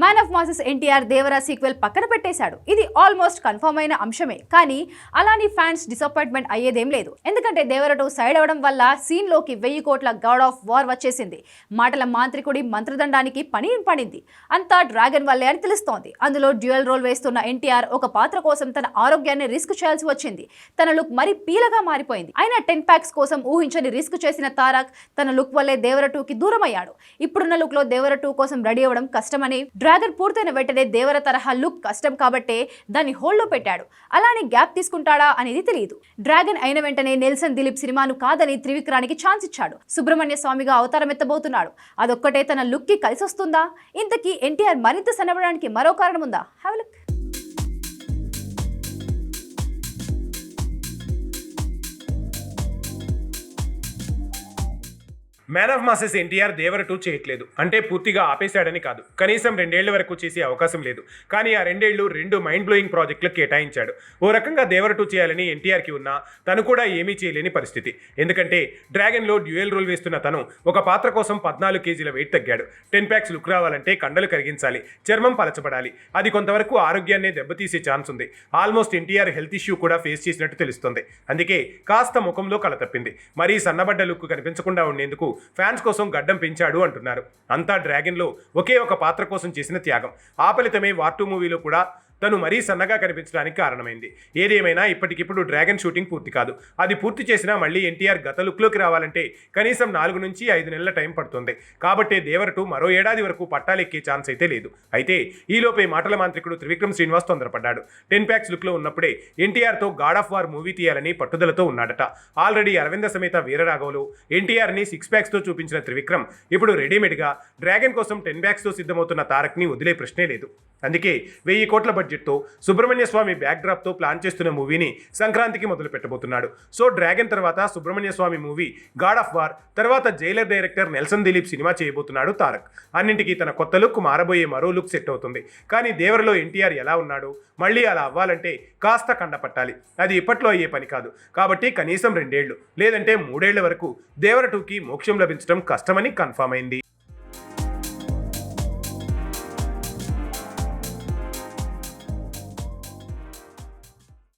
Man of masses NTR Devara sequel పక్కన పెట్టేశాడు. ఇది ఆల్మోస్ట్ కన్ఫర్మ్ అయిన అంశమే. కానీ అలాని ఫ్యాన్స్ డిసప్పాయింట్మెంట్ అయ్యేదేం లేదు. ఎందుకంటే దేవర టూ సైడ్ అవడం వల్ల సీన్లోకి వెయ్యి కోట్ల గాడ్ ఆఫ్ వార్ వచ్చేసింది. మాటల మాంత్రికుడి మంత్రదండానికి పని పడింది. అంతా డ్రాగన్ వల్లే అని తెలుస్తోంది. అందులో డ్యూయల్ రోల్ వేస్తున్న ఎన్టీఆర్ ఒక పాత్ర కోసం తన ఆరోగ్యాన్ని రిస్క్ చేయాల్సి వచ్చింది. తన లుక్ మరి పీలగా మారిపోయింది. అయినా టెన్ ప్యాక్స్ కోసం ఊహించని రిస్క్ చేసిన తారక్ తన లుక్ వల్లే దేవర టూకి దూరం అయ్యాడు ఇప్పుడున్న లుక్లో దేవర టూ కోసం రెడీ అవ్వడం కష్టమని డ్రాగన్ పూర్తయిన వెంటనే దేవర తరహా లుక్ కష్టం కాబట్టే దాన్ని హోల్డ్లో పెట్టాడు. అలానే గ్యాప్ తీసుకుంటాడా అనేది తెలియదు డ్రాగన్ అయిన వెంటనే నెల్సన్ దిలీప్ సినిమాను కాదని త్రివిక్రానికి ఛాన్స్ ఇచ్చాడు. సుబ్రహ్మణ్య స్వామిగా అవతారం ఎత్తబోతున్నాడు అదొక్కటే తన లుక్కి ఇంతకీ ఎన్టీఆర్ మరింత సన్నబడడానికి మరో కారణం ఉందా? Have man of masses NTR Devara two చేయట్లేదు. అంటే పూర్తిగా ఆపేశాడని కాదు. కనీసం రెండేళ్ళ వరకు చేసే అవకాశం లేదు. కానీ ఆ రెండేళ్ళు రెండు మైండ్ బ్లోయింగ్ ప్రాజెక్టులకు కేటాయించాడు. ఓ రకంగా దేవర టూ చేయాలని ఎన్టీఆర్కి ఉన్నా తను కూడా ఏమీ చేయలేని పరిస్థితి. ఎందుకంటే డ్రాగన్లో డ్యూయల్ రోల్ వేస్తున్న తను ఒక పాత్ర కోసం పద్నాలుగు కేజీల వెయిట్ తగ్గాడు. టెన్ ప్యాక్స్ లుక్ రావాలంటే కండలు కరిగించాలి. చర్మం పలచబడాలి. అది కొంతవరకు ఆరోగ్యాన్ని దెబ్బతీసే ఛాన్స్ ఉంది. ఆల్మోస్ట్ ఎన్టీఆర్ హెల్త్ ఇష్యూ కూడా ఫేస్ చేసినట్టు తెలుస్తుంది. అందుకే కాస్త ముఖంలో కలతప్పింది. మరీ సన్నబడ్డ లుక్ కనిపించకుండా ఉండేందుకు ఫ్యాన్స్ కోసం గడ్డం పెంచాడు అంటున్నారు. అంతా డ్రాగన్లో ఒకే ఒక పాత్ర కోసం చేసిన త్యాగం. ఆ ఫలితమే వార్ టూ మూవీలో కూడా తను మరీ సన్నగా కనిపించడానికి కారణమైంది. ఏదేమైనా ఇప్పటికిప్పుడు డ్రాగన్ షూటింగ్ పూర్తి కాదు. అది పూర్తి చేసినా మళ్ళీ ఎన్టీఆర్ గత లుక్లోకి రావాలంటే కనీసం నాలుగు నుంచి ఐదు నెలల టైం పడుతుంది. కాబట్టి దేవరటు మరో ఏడాది వరకు పట్టాలెక్కే ఛాన్స్ అయితే లేదు. అయితే ఈలోపే మాటల మాంత్రికుడు త్రివిక్రమ్ శ్రీనివాస్ తొందరపడ్డాడు. టెన్ ప్యాక్స్ లుక్లో ఉన్నప్పుడే ఎన్టీఆర్తో గాడ్ ఆఫ్ వార్ మూవీ తీయాలని పట్టుదలతో ఉన్నాడట. ఆల్రెడీ అరవింద సమేత వీరరాఘవులు ఎన్టీఆర్ని సిక్స్ ప్యాక్స్తో చూపించిన త్రివిక్రమ్ ఇప్పుడు రెడీమేడ్గా డ్రాగన్ కోసం టెన్ ప్యాక్స్తో సిద్ధమవుతున్న తారక్ని వదిలే ప్రశ్నే లేదు. అందుకే వెయ్యి కోట్ల బడ్జెట్తో సుబ్రహ్మణ్య స్వామి బ్యాక్డ్రాప్తో ప్లాన్ చేస్తున్న మూవీని సంక్రాంతికి మొదలు పెట్టబోతున్నాడు. సో డ్రాగన్ తర్వాత Subrahmanya Swamy movie God of War తర్వాత జైలర్ డైరెక్టర్ నెల్సన్ దిలీప్ సినిమా చేయబోతున్నాడు తారక్. అన్నింటికీ తన కొత్త లుక్ మారబోయే మరో లుక్ సెట్ అవుతుంది. కానీ దేవరలో ఎన్టీఆర్ ఎలా ఉన్నాడు మళ్ళీ అలా అవ్వాలంటే కాస్త కండపట్టాలి. అది ఇప్పట్లో అయ్యే పని కాదు. కాబట్టి కనీసం రెండేళ్ళు లేదంటే మూడేళ్ళ వరకు దేవర టూకి మోక్షం లభించడం కష్టమని కన్ఫామ్ అయింది.